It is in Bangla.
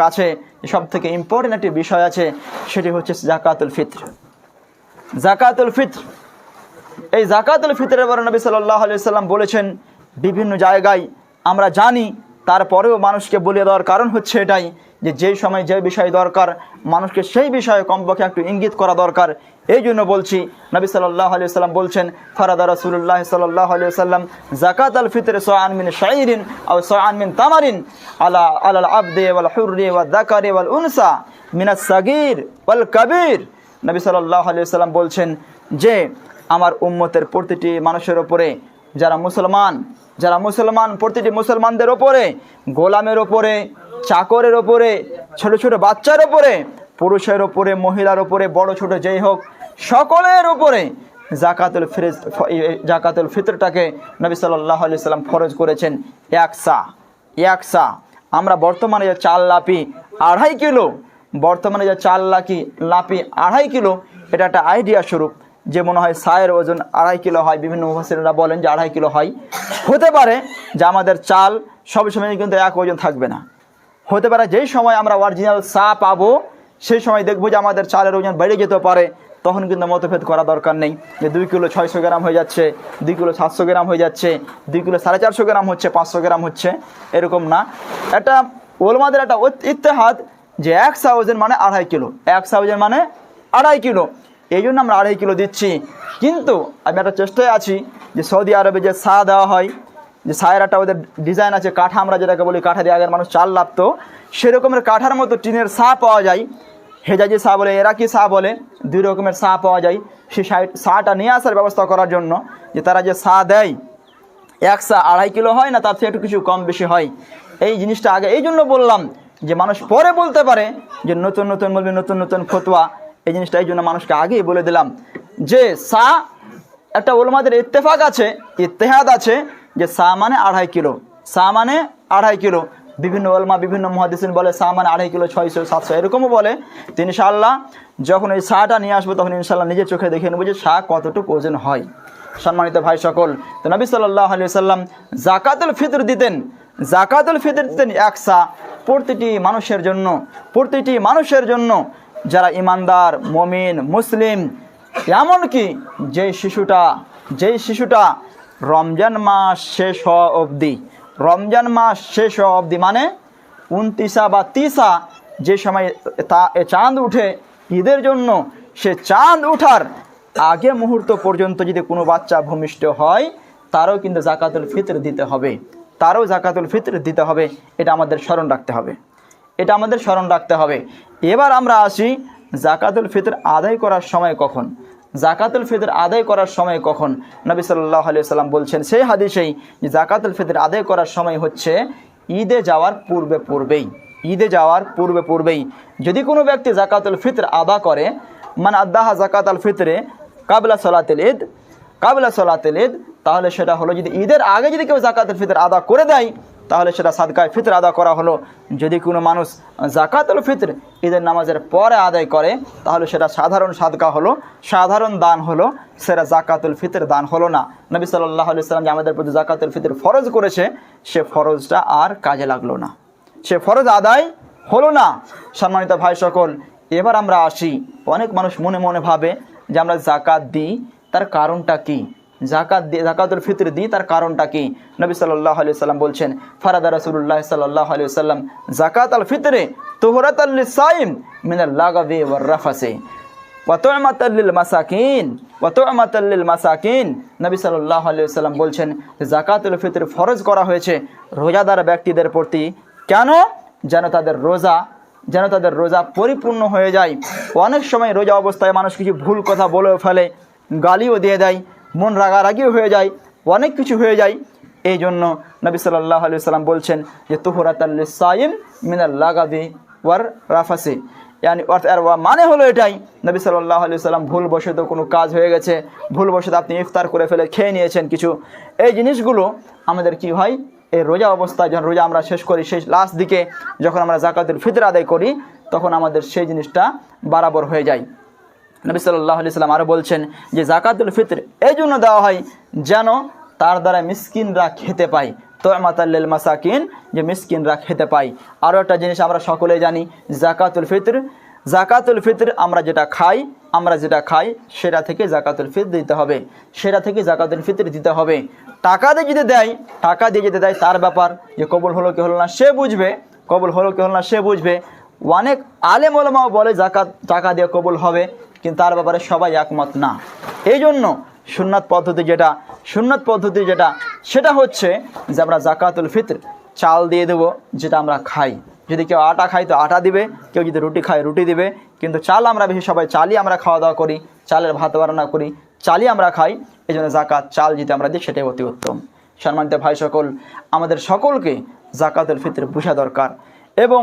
কাছে সব থেকে ইম্পর্টেন্ট একটি বিষয় আছে, সেটি হচ্ছে জাকাতুল ফিত্র। জাকাতুল ফিত্র। এই জাকাতুল ফিতরের বর নবী সাল্লাহ আলিয়া সাল্লাম বলেছেন, বিভিন্ন জায়গায় আমরা জানি তারপরেও মানুষকে বলে দেওয়ার কারণ হচ্ছে এটাই যে যেই সময় যে বিষয় দরকার, মানুষকে সেই বিষয়ে কমপক্ষে একটু ইঙ্গিত করা দরকার। এই জন্য বলছি, নবী সাল্লাহ আলি সাল্লাম বলছেন, ফারাদা রসুল্লাহ সাল্লাহ আলি সাল্লাম জাকাত আল ফিতরে সোয়ান মিন শাইরিন আও সোয়ান মিন তামারিন আলা, আলাল আবদে ওয়াল হুররি ওয়াল দাকারে ওয়াল উনসা মিনাস সাগির ওয়াল কবির। নবী সাল্লাহ আলি সাল্লাম বলছেন যে, আমার উম্মতের প্রতিটি মানুষের ওপরে যারা মুসলমান যারা মুসলমান, প্রতিটি মুসলমানদের ওপরে, গোলামের ওপরে, চাকরের ওপরে, ছোট ছোট বাচ্চার ওপরে, পুরুষের ওপরে, মহিলার ওপরে, বড় ছোট যেই হোক, সকলের ওপরে জাকাতুল ফিরেজ জাকাতুল ফিতরটাকে নবী সাল্লাহ আলি সাল্লাম ফরজ করেছেন এক সা এক আমরা বর্তমানে যে চাল লাপি আড়াই কিলো, বর্তমানে যে চাল লাকি, লাপি আড়াই কিলো, এটা একটা আইডিয়া স্বরূপ। যে মনে হয় সায়ের ওজন আড়াই কিলো হয়, বিভিন্ন মুফাসিররা বলেন যে আড়াই কিলো হয়। হতে পারে যে আমাদের চাল সব সময় কিন্তু এক ওজন থাকবে না। হতে পারে যেই সময় আমরা অরিজিনাল চা পাবো, সেই সময় দেখব যে আমাদের চালের ওজন বেড়ে যেতে পারে, তখন কিন্তু মতভেদ করা দরকার নেই। যে দুই কিলো ছয়শো গ্রাম হয়ে যাচ্ছে, দুই কিলো সাতশো গ্রাম হয়ে যাচ্ছে, দুই কিলো সাড়ে চারশো গ্রাম হচ্ছে, পাঁচশো গ্রাম হচ্ছে, এরকম না। একটা ওলমাদের একটা ইত্তেহাদ যে এক সা ওজন মানে আড়াই কিলো। এক সা ওজন মানে আড়াই কিলো। এই জন্য আমরা আড়াই কিলো দিচ্ছি। কিন্তু আমি একটা চেষ্টায় আছি যে সৌদি আরবে যে সা দেওয়া হয়, যে সায়ের একটা ওদের ডিজাইন আছে, কাঠা আমরা যেটাকে বলি, কাঠা দিয়ে আগের মানুষ চাল লাভতো সেরকমের কাঠার মতো টিনের সা পাওয়া যায়। হেজাজি সা বলে, এরাকি সা বলে, দুই রকমের সা পাওয়া যায়। সেই সাটা নিয়ে আসার ব্যবস্থা করার জন্য যে তারা যে সা দেয়, এক সা আড়াই কিলো হয় না, তার থেকে একটু কিছু কম বেশি হয়। এই জিনিসটা আগে এই জন্য বললাম যে মানুষ পরে বলতে পারে যে নতুন নতুন বলবে, নতুন নতুন ফতোয়া। এই জিনিসটা, এই জন্য মানুষকে আগেই বলে দিলাম যে সা একটা ওলমাদের ইত্তেফাক আছে, ইত্তেহাদ আছে যে সা মানে আড়াই কিলো, সা মানে আড়াই কিলো। বিভিন্ন ওলমা, বিভিন্ন মহাদিসিন বলে সা মানে আড়াই কিলো, ছয়শো, সাতশো, এরকমও বলে। তো ইনশাল্লাহ যখন এই সাটা নিয়ে আসব তখন ইনশাল্লাহ নিজের চোখে দেখে নেব যে সা কতটুকু ওজন হয়। সম্মানিত ভাই সকল, তো নবী সাল্লাহ আলি সাল্লাম জাকাতুল ফিতর দিতেন, জাকাতুল ফিতর দিতেন এক সা প্রতিটি মানুষের জন্য, প্রতিটি মানুষের জন্য। যারা ইমানদার, মমিন, মুসলিম, এমনকি যেই শিশুটা যেই শিশুটা রমজান মাস শেষ হওয়া অবধি, রমজান মাস শেষ হওয়া অবধি মানে উনতিসা বা তিসা যে সময় তা এ চাঁদ উঠে, ঈদের জন্য সে চাঁদ উঠার আগে মুহূর্ত পর্যন্ত যদি কোনো বাচ্চা ভূমিষ্ঠ হয়, তারও কিন্তু জাকাতুল ফিতর দিতে হবে। তারও জাকাতুল ফিতর দিতে হবে। এটা আমাদের স্মরণ রাখতে হবে। এটা আমাদের স্মরণ রাখতে হবে। এবার আমরা আসি জাকাতুল ফিতর আদায় করার সময় কখন? জাকাতুল ফিতর আদায় করার সময় কখন? নবী সাল্লাহ আলিয়া সাল্লাম বলছেন, সেই হাদিসেই যে জাকাতুল ফিতর আদায় করার সময় হচ্ছে ঈদে যাওয়ার পূর্বে পূর্বেই। ঈদে যাওয়ার পূর্বে পূর্বেই। যদি কোনো ব্যক্তি জাকাতুল ফিতর আদা করে মানে আদাহা জাকাত আল ফিতরে কাবলা সলাতুল ঈদ, কাবলা সলাতুল ঈদ, তাহলে সেটা হলো যদি ঈদের আগে যদি কেউ জাকাতুল ফিতর আদা করে দেয় তাহলে সেটা সাদকায় ফিতর আদা করা হলো। যদি কোনো মানুষ জাকাতুল ফিতর ঈদের নামাজের পরে আদায় করে, তাহলে সেটা সাধারণ সাদকা হলো, সাধারণ দান হলো, সেটা জাকাতুল ফিতর দান হলো না। নবী সাল্লাহ আলি যে আমাদের প্রতি জাকাতুল ফিতর ফরজ করেছে, সে ফরজটা আর কাজে লাগল না। সে ফরজ আদায় হলো না। সম্মানিত ভাই সকল, এবার আমরা আসি। অনেক মানুষ মনে মনে ভাবে যে আমরা জাকাত দিই, তার কারণটা কি? জাকাত দিয়ে জাকাতুল ফিতর দিই, তার কারণটা কি? নবী সাল্লাহ আলি সাল্লাম বলছেন, ফারাদা রসুল্লাহ সাল্লাহ আলি সাল্লাম জাকাত আল ফিতরে তোহরাত আল সাইম মিনাল লাগাবে ওয়ার রাফাসে। ওয়াতমাতাল্লিল মাসাকিন ওয়াতমাতাল্লিল মাসাকিন। নবী সাল্লাহ আলি সাল্লাম বলছেন জাকাতুল ফিতর ফরজ করা হয়েছে রোজাদার ব্যক্তিদের প্রতি। কেন? যেন তাদের রোজা, যেন তাদের রোজা পরিপূর্ণ হয়ে যায়। অনেক সময় রোজা অবস্থায় মানুষ কিছু ভুল কথা বলেও ফেলে, গালিও দিয়ে দেয়। মন রাগারাগিও হয়ে যায়, অনেক কিছু হয়ে যায়। এই জন্য নবী সাল্লাহ আলি সাল্লাম বলছেন যে তুহরাত সাইম মিনাল লাগাদি ওয়ার রাফাসি। ইয়ানি আর মানে হলো এটাই, নবী সাল্লাহ আলি সাল্লাম ভুলবশত কোনো কাজ হয়ে গেছে, ভুলবশত আপনি ইফতার করে ফেলে খেয়ে নিয়েছেন কিছু। এই জিনিসগুলো আমাদের কি হয়? এই রোজা অবস্থায় যখন রোজা আমরা শেষ করি, সেই লাস্ট দিকে যখন আমরা জাকাতুল ফিতর আদায় করি, তখন আমাদের সেই জিনিসটা বরাবর হয়ে যায়। নবী সাল্লাহ আলি সাল্লাম আরও বলছেন যে জাকাতুল ফিতর এই জন্য দেওয়া হয় যেন তার দ্বারা মিসকিনরা খেতে পায়। তো মাতাল্লিল মাসাকিন, যে মিসকিনরা খেতে পাই আরও একটা জিনিস আমরা সকলে জানি, জাকাতুল ফিতর। জাকাতুল ফিতর আমরা যেটা খাই, আমরা যেটা খাই, সেটা থেকে জাকাতুল ফিতর দিতে হবে। সেটা থেকে জাকাতুল ফিতর দিতে হবে। টাকা দিয়ে যদি দেয়, টাকা দিয়ে যদি দেয় তার ব্যাপার যে কবুল হলো কি হলো না, সে বুঝবে, কবুল হলো কি হলো না, সে বুঝবে। অনেক আলেম ওলামাও বলে জাকাত, টাকা দিয়ে কবুল হবে। কিন্তু তার ব্যাপারে সবাই একমত না। এই জন্য সুন্নাত পদ্ধতি যেটা, সুন্নাত পদ্ধতি যেটা, সেটা হচ্ছে যে আমরা জাকাতুল ফিতর চাল দিয়ে দেবো, যেটা আমরা খাই। যদি কেউ আটা খায় তো আটা দিবে, কেউ যদি রুটি খায় রুটি দিবে, কিন্তু চাল আমরা বেশি সবাই চালই আমরা খাওয়া দাওয়া করি, চালের ভাত রান্না করি, চালই আমরা খাই এই জন্য জাকাত চাল যদি আমরা দিই সেটাই অতি উত্তম। সম্মানিত ভাই সকল, আমাদের সকলকে জাকাতুল ফিতর বোঝা দরকার এবং